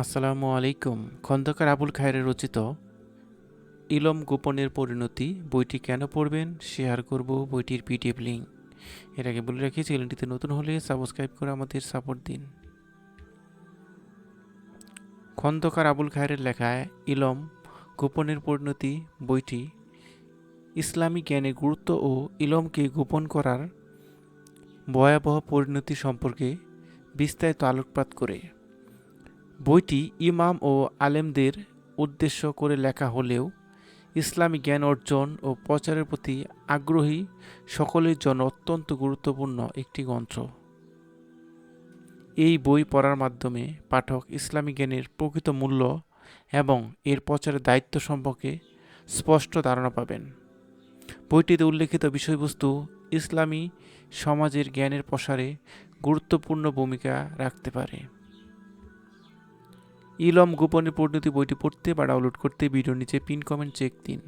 আসসালামু আলাইকুম। খন্দকার আবুল খায়ের রচিত ইলম গোপনের পরিণতি বইটি কেন পড়বেন? শেয়ার করব বইটির পিডিএফ লিঙ্ক। এর আগে বলে রাখি, চ্যানেলটিতে নতুন হলে সাবস্ক্রাইব করে আমাদের সাপোর্ট দিন। খন্দকার আবুল খায়ের লেখায় ইলম গোপনের পরিণতি বইটি ইসলামী জ্ঞানের গুরুত্ব ও ইলমকে গোপন করার ভয়াবহ পরিণতি সম্পর্কে বিস্তারিত আলোকপাত করে। বইটি ইমাম ও আলেমদের উদ্দেশ্য করে লেখা হলেও ইসলামী জ্ঞান অর্জন ও প্রচারের প্রতি আগ্রহী সকলের জন্য অত্যন্ত গুরুত্বপূর্ণ একটি গ্রন্থ। এই বই পড়ার মাধ্যমে পাঠক ইসলামী জ্ঞানের প্রকৃত মূল্য এবং এর প্রচারের দায়িত্ব সম্পর্কে স্পষ্ট ধারণা পাবেন। বইটিতে উল্লেখিত বিষয়বস্তু ইসলামী সমাজের জ্ঞানের প্রসারে গুরুত্বপূর্ণ ভূমিকা রাখতে পারে। ইলম গোপনে পরিণতি বইটি পড়তে বা ডাউনলোড করতে ভিডিওর নিচে পিন কমেন্ট চেক দিন।